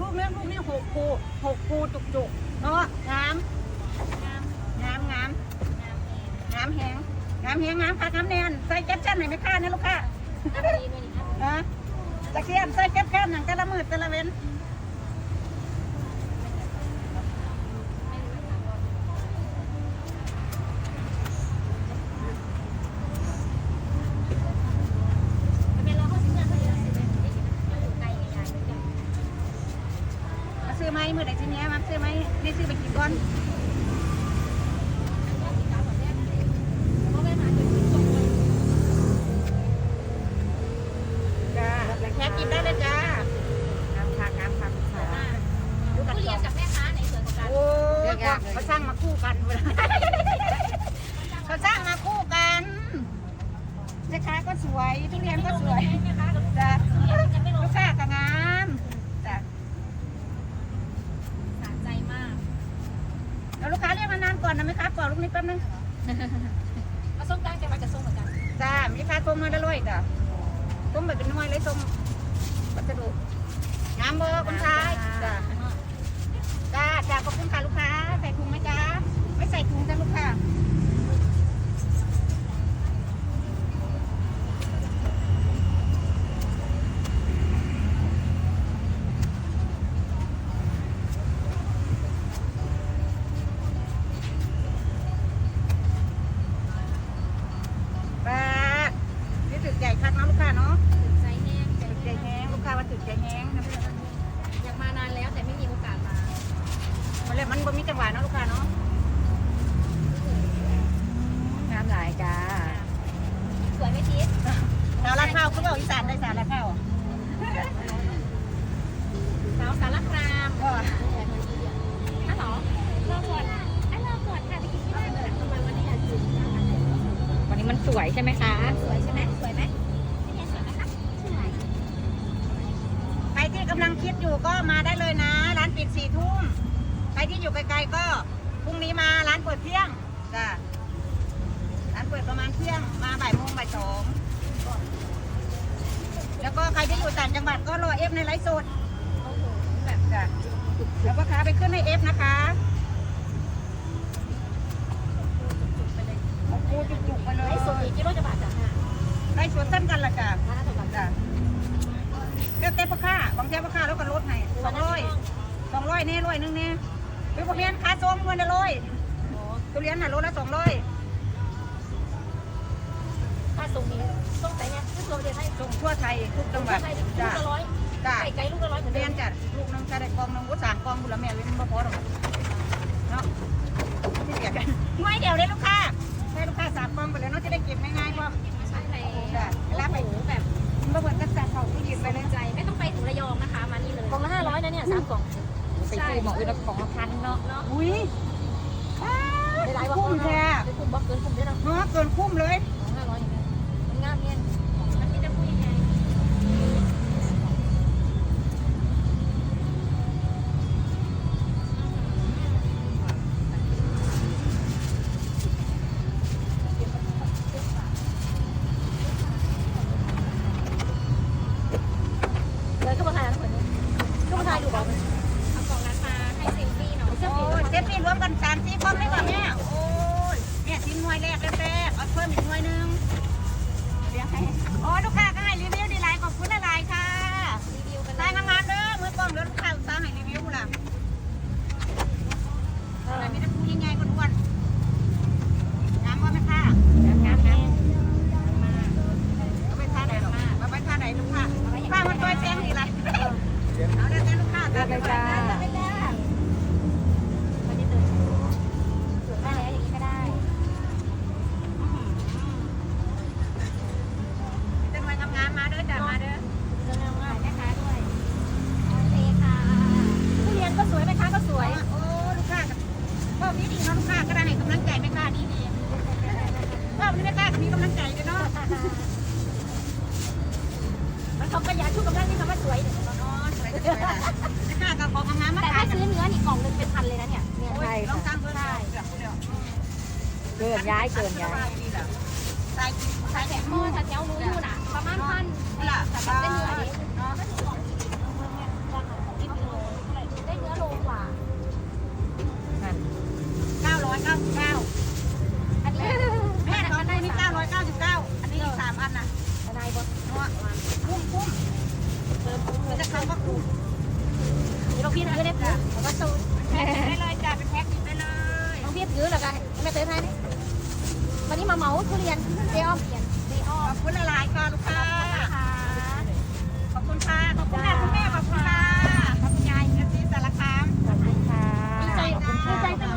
ลูกเนื้อลูกนี่หกภูหกภูจุกจุกๆเนาะงามงามงามงามแหงงามแหงงามค่ะงามแน่นใส่แก๊ปชั่นให้ไม่ค่านะลูกค้า นะตะเคียนใส่แก๊ปชั่นอย่างแต่ละมือแต่ละเว้น ซื้อไหมมือไหนทีเนี้ยมาซื้อไหมนี่ซื้อไปกี่ก้อน แล้วลูกค้าเรียกมานานก่อนนะไหมครับก่อนลูกนี้แป๊บนึงจ้ามีค่าต้มน้อยละร้อยจ้ะต้มแบบเป็นน้อยเลยต้มวัสดุงามเบอร์คุณชายจ้าจ้าจ้าขอบคุณค่ะลูกค้าใส่ถุงไหมจ้าไม่ใส่ถุงจ้ะลูกค้าป้านี่ถึกใจคักนะลูกค้าเนาะถึกใจแห้งลูกค้าว่าถึกใจแห้งนะเพื่อน อยากมานานแล้วแต่ไม่มีโอกาสมา มันเลยมันบ่มีจังหวะเนาะลูกค้าเนาะงามหลายจ้าสวยไหมทิศสาวราข้าวเขาบอกอีสานได้สาวราข้าวสาวสารคามก็อะเหรอรอก่อนอะรอก่อนค่ะไปกินที่บ้านเลยทำไมวันนี้อยากกินวันนี้มันสวยใช่ไหมคะ สวยใช่ไหมสวยไหมพี่เนี่ยสวยไหมคะสวยใครที่กำลังคิดอยู่ก็มาได้เลยนะ ร้านปิดสี่ทุ่มใคร ที่อยู่ไกลๆก็พรุ่งนี้มาร้านเปิดเที่ยงจ้ะร้านเปิดประมาณเที่ยงมาบ่ายโมงบ่ายสองแล้วก็ใครที่อยู่ต่างจังหวัดก็รอเอฟในไลฟ์สดโอ้โหแบบจ้ะแล้วก็ค้าไปขึ้นในเอฟนะคะโอ้โหจุกๆไปเลยไอ้สดอีกกิโลจะบาทจ้ะค่ะไลฟ์สดเส้นกันละจ้ะร้านอาหารจ้ะเลือกเต้พ่อค้าบางเต้พ่อค้าแล้วก็ลดให้สองร้อยสองร้อยนี่ร้อยหนึงนี่ หรือพวกเรียนค้าส้มเงินละร้อยโอ้ทุเรียนน่ะโลละสองร้อยถ้าส่งนี้ส่งไหนเนี่ยส่งเราเดียวให้ส่งทั่วไทยทุกจังหวัดไทยลูกจ้ะละร้อยจ้ะไก่ไก่ลูกละร้อยเหมือนเรีเดิยนมจัดลูกนึงจะได้กองนึงก็สามกองบุละแม่เว้นบ่พอหรอกเนาะที่เดียวกันไม่เดียวเลยลูกค้าให้ลูกค้าสาม คุ้มแท้เป็นคุ้มบอกเกินคุ้มด้วยเนาะเนาะเกินคุ้มเลยห้าร้อยอย่างเงี้ยมันงามเนี่ย ได้แต่ลูกค้าตามไปจ้าไม่ได้ไม่ได้เติมได้แล้วอ ข้ากับของาหามาแต่ถ้าซื้อเนื้อนี่กล่องนึงเป็นพันเลยนะเนี่ยเนี่ยใช่ลองค่ะงเบอร์เกินย้ายเกินย้ายสายสายแถมหมอสแถวๆนู้นอยู่น่ะประมาณพันล่ะแต่มันเนื้อนี้ได้เนื้อโลกว่า เก้าร้อยเก้าสิบเก้าอันนี้แม่ตอนได้นี่เก้าร้อยเก้าสิบเก้าอันนี้อีกสามอันนะทนายบอลนาะคุ้มคุ้ม สักครั้งก็ครูหลวงพี่ถือได้ปุ๊บผมก็สู้ไปเลยจ้าเป็นแพ็คติไปเลยร้องพี่ถือแล้วกันไม่เตือนให้ไหมวันนี้มาเมาทุเรียนเซอเรียนเจ๊อขอบคุณละลายค่ะลูกค้าขอบคุณค่ะขอบคุณค่ะคุณแม่ขอบคุณค่ะขอบคุณยายนัทซีสารคามขอบคุณค่ะดีใจนะดีใจจัง